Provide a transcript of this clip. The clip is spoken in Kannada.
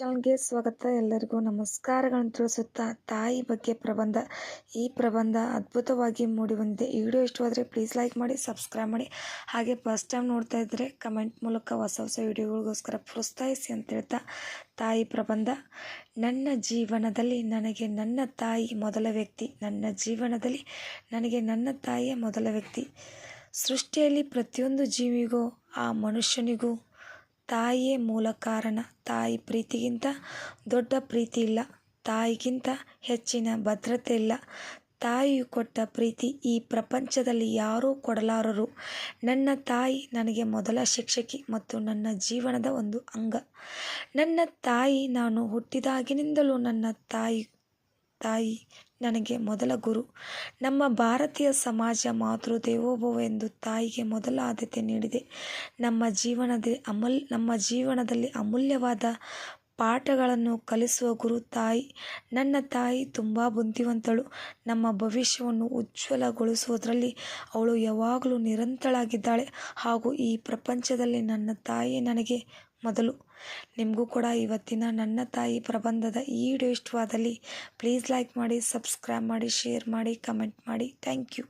ಚಾನಲ್ಗೆ ಸ್ವಾಗತ. ಎಲ್ಲರಿಗೂ ನಮಸ್ಕಾರಗಳನ್ನು ತಿಳಿಸುತ್ತಾ ತಾಯಿ ಬಗ್ಗೆ ಪ್ರಬಂಧ. ಈ ಪ್ರಬಂಧ ಅದ್ಭುತವಾಗಿ ಮೂಡಿಬಂದಿದೆ. ಈ ವಿಡಿಯೋ ಇಷ್ಟವಾದರೆ ಪ್ಲೀಸ್ ಲೈಕ್ ಮಾಡಿ ಸಬ್ಸ್ಕ್ರೈಬ್ ಮಾಡಿ. ಹಾಗೆ ಫಸ್ಟ್ ಟೈಮ್ ನೋಡ್ತಾ ಇದ್ದರೆ ಕಮೆಂಟ್ ಮೂಲಕ ಹೊಸ ಹೊಸ ವಿಡಿಯೋಗಳಿಗೋಸ್ಕರ ಪ್ರೋತ್ಸಾಹಿಸಿ ಅಂತ ಹೇಳ್ತಾ ತಾಯಿ ಪ್ರಬಂಧ. ನನ್ನ ಜೀವನದಲ್ಲಿ ನನಗೆ ನನ್ನ ತಾಯಿ ಮೊದಲ ವ್ಯಕ್ತಿ. ನನ್ನ ಜೀವನದಲ್ಲಿ ನನಗೆ ನನ್ನ ತಾಯಿಯೇ ಮೊದಲ ವ್ಯಕ್ತಿ. ಸೃಷ್ಟಿಯಲ್ಲಿ ಪ್ರತಿಯೊಂದು ಜೀವಿಗೂ, ಆ ಮನುಷ್ಯನಿಗೂ ತಾಯಿಯೇ ಮೂಲ ಕಾರಣ. ತಾಯಿ ಪ್ರೀತಿಗಿಂತ ದೊಡ್ಡ ಪ್ರೀತಿ ಇಲ್ಲ. ತಾಯಿಗಿಂತ ಹೆಚ್ಚಿನ ಭದ್ರತೆ ಇಲ್ಲ. ತಾಯಿಯು ಕೊಟ್ಟ ಪ್ರೀತಿ ಈ ಪ್ರಪಂಚದಲ್ಲಿ ಯಾರೂ ಕೊಡಲಾರರು. ನನ್ನ ತಾಯಿ ನನಗೆ ಮೊದಲ ಶಿಕ್ಷಕಿ ಮತ್ತು ನನ್ನ ಜೀವನದ ಒಂದು ಅಂಗ. ನನ್ನ ತಾಯಿ ನಾನು ಹುಟ್ಟಿದಾಗಿನಿಂದಲೂ ನನ್ನ ತಾಯಿ ತಾಯಿ, ನನಗೆ ಮೊದಲ ಗುರು. ನಮ್ಮ ಭಾರತೀಯ ಸಮಾಜ ಮಾತೃ ದೇವೋಭವ ಎಂದು ತಾಯಿಗೆ ಮೊದಲ ಆದ್ಯತೆ ನೀಡಿದೆ. ನಮ್ಮ ಜೀವನದ ಅಮಲ್, ನಮ್ಮ ಜೀವನದಲ್ಲಿ ಅಮೂಲ್ಯವಾದ ಪಾಠಗಳನ್ನು ಕಲಿಸುವ ಗುರು ತಾಯಿ. ನನ್ನ ತಾಯಿ ತುಂಬ ಬುದ್ಧಿವಂತಳು. ನಮ್ಮ ಭವಿಷ್ಯವನ್ನು ಉಜ್ವಲಗೊಳಿಸುವುದರಲ್ಲಿ ಅವಳು ಯಾವಾಗಲೂ ನಿರಂತರಾಗಿದ್ದಾಳೆ ಹಾಗೂ ಈ ಪ್ರಪಂಚದಲ್ಲಿ ನನ್ನ ತಾಯಿ ನನಗೆ ಮೊದಲು. ನಿಮಗೂ ಕೂಡ ಇವತ್ತಿನ ನನ್ನ ತಾಯಿ ಪ್ರಬಂಧದ ಈ ವಿಡಿಯೋ ಇಷ್ಟವಾದಲ್ಲಿ ಪ್ಲೀಸ್ ಲೈಕ್ ಮಾಡಿ ಸಬ್ಸ್ಕ್ರೈಬ್ ಮಾಡಿ ಶೇರ್ ಮಾಡಿ ಕಮೆಂಟ್ ಮಾಡಿ. Thank you